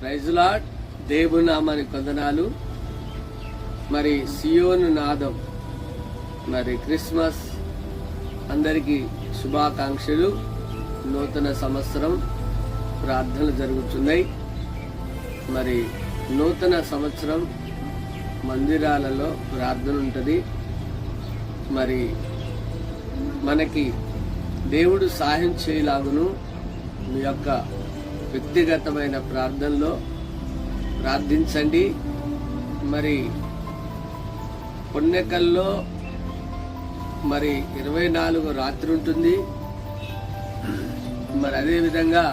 ప్రైజులాడ్ దేవునామాని కొందనాలు మరి సియోను నాదం. మరి క్రిస్మస్ అందరికీ శుభాకాంక్షలు. నూతన సంవత్సరం ప్రార్థనలు జరుగుతున్నాయి. మరి నూతన సంవత్సరం మందిరాలలో ప్రార్థన ఉంటుంది. మరి మనకి దేవుడు సహాయం చేయలాగును. మీ యొక్క వ్యక్తిగతమైన ప్రార్థనలో ప్రార్థించండి. మరి పుణ్యకల్లో మరి ఇరవై నాలుగు రాత్రి ఉంటుంది. మరి అదేవిధంగా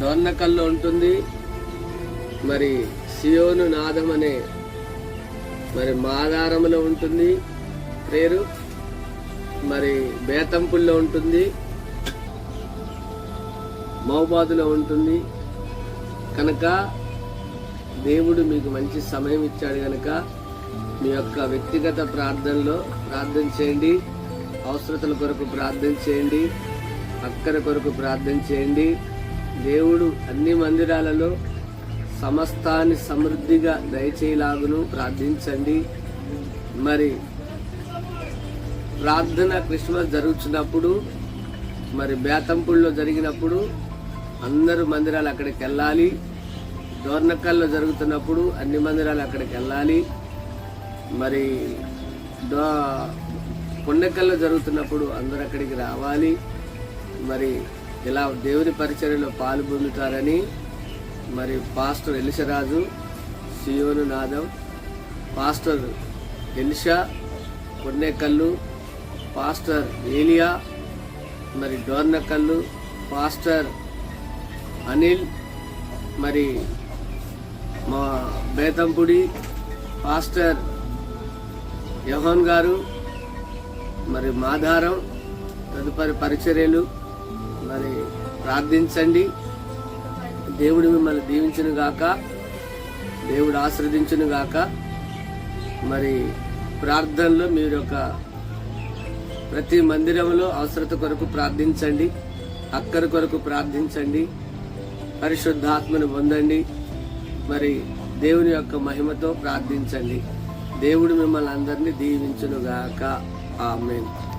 దొన్నకల్లో ఉంటుంది. మరి సియోను నాదం అనే మరి మాదారములో ఉంటుంది. పేరు మరి బేతంపుల్లో ఉంటుంది. మహబాదులో ఉంటుంది. కనుక దేవుడు మీకు మంచి సమయం ఇచ్చాడు కనుక మీ యొక్క వ్యక్తిగత ప్రార్థనలో ప్రార్థన చేయండి. అవసరతల కొరకు ప్రార్థన చేయండి. అక్కర కొరకు ప్రార్థన చేయండి. దేవుడు అన్ని మందిరాలలో సమస్తాన్ని సమృద్ధిగా దయచేయలాగును ప్రార్థించండి. మరి ప్రార్థన క్రిస్మస్ జరుగుతున్నప్పుడు మరి బేతంపుల్లో జరిగినప్పుడు అందరూ మందిరాలు అక్కడికి వెళ్ళాలి. డోర్నక్కల్లో జరుగుతున్నప్పుడు అన్ని మందిరాలు అక్కడికి వెళ్ళాలి. మరి డో పుణ్యకల్లో జరుగుతున్నప్పుడు అందరు అక్కడికి రావాలి. మరి ఇలా దేవుని పరిచర్యలో పాలు పొందుతారని మరి పాస్టర్ ఎలిసరాజు సియోను నాదం పాస్టర్ ఎలిషా పుణ్యకల్లు పాస్టర్ ఏలియా మరి డోర్నకల్లు పాస్టర్ అనిల్ మరి మా బేతంపుడి పాస్టర్ యహోన్ గారు మరి మాధారం తదుపరి పరిచర్యలు మరి ప్రార్థించండి. దేవుడు మిమ్మల్ని దీవించును గాక దేవుడు ఆశ్రదించును గాక. మరి ప్రార్థనలో మీరు ఒక ప్రతి మందిరంలో అవసరత కొరకు ప్రార్థించండి అక్కర కొరకు ప్రార్థించండి. పరిశుద్ధాత్మను పొందండి. మరి దేవుని యొక్క మహిమతో ప్రార్థించండి. దేవుడు మిమ్మల్ని అందరినీ దీవించునుగాక. ఆమెన్.